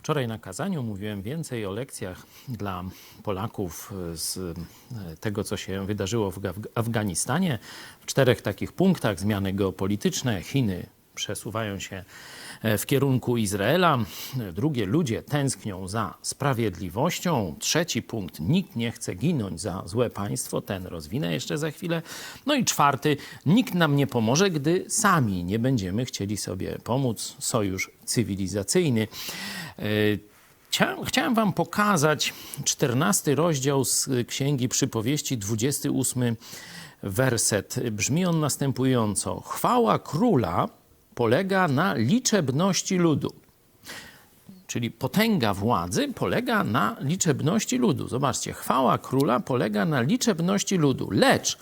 Wczoraj na kazaniu mówiłem więcej o lekcjach dla Polaków z e, tego, co się wydarzyło w Afganistanie. W czterech takich punktach zmiany geopolityczne. Chiny przesuwają się w kierunku Izraela. Drugie, ludzie tęsknią za sprawiedliwością. Trzeci punkt, nikt nie chce ginąć za złe państwo. Ten rozwinę jeszcze za chwilę. No i czwarty, nikt nam nie pomoże, gdy sami nie będziemy chcieli sobie pomóc. Sojusz cywilizacyjny. E, Chciałem, chciałem wam pokazać 14 rozdział z Księgi Przypowieści, 28 werset. Brzmi on następująco. Chwała króla polega na liczebności ludu. Czyli potęga władzy polega na liczebności ludu. Zobaczcie, chwała króla polega na liczebności ludu. Lecz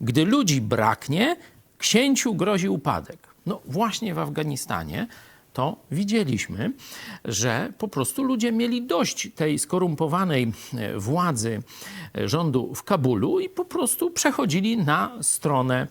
gdy ludzi braknie, księciu grozi upadek. No właśnie w Afganistanie to widzieliśmy, że po prostu ludzie mieli dość tej skorumpowanej e, władzy e, rządu w Kabulu i po prostu przechodzili na stronę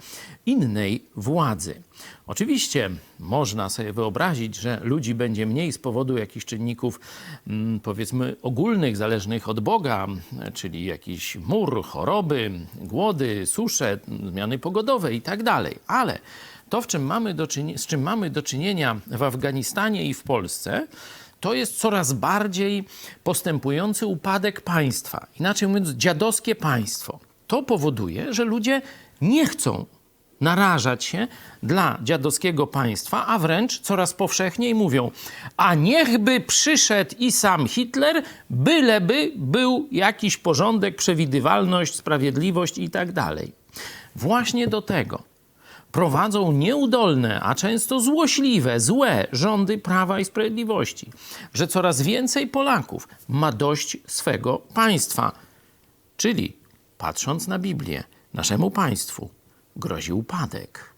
innej władzy. Oczywiście można sobie wyobrazić, że ludzi będzie mniej z powodu jakichś czynników, mm, powiedzmy, ogólnych, zależnych od Boga, czyli jakiś mur, choroby, głody, susze, zmiany pogodowe i tak. Ale to, w czym mamy do z czym mamy do czynienia w Afganistanie i w Polsce, to jest coraz bardziej postępujący upadek państwa. Inaczej mówiąc, dziadowskie państwo. To powoduje, że ludzie nie chcą narażać się dla dziadowskiego państwa, a wręcz coraz powszechniej mówią, a niechby przyszedł i sam Hitler, byleby był jakiś porządek, przewidywalność, sprawiedliwość i tak dalej. Właśnie do tego prowadzą nieudolne, a często złośliwe, złe rządy Prawa i Sprawiedliwości, że coraz więcej Polaków ma dość swego państwa. Czyli, patrząc na Biblię, naszemu państwu grozi upadek.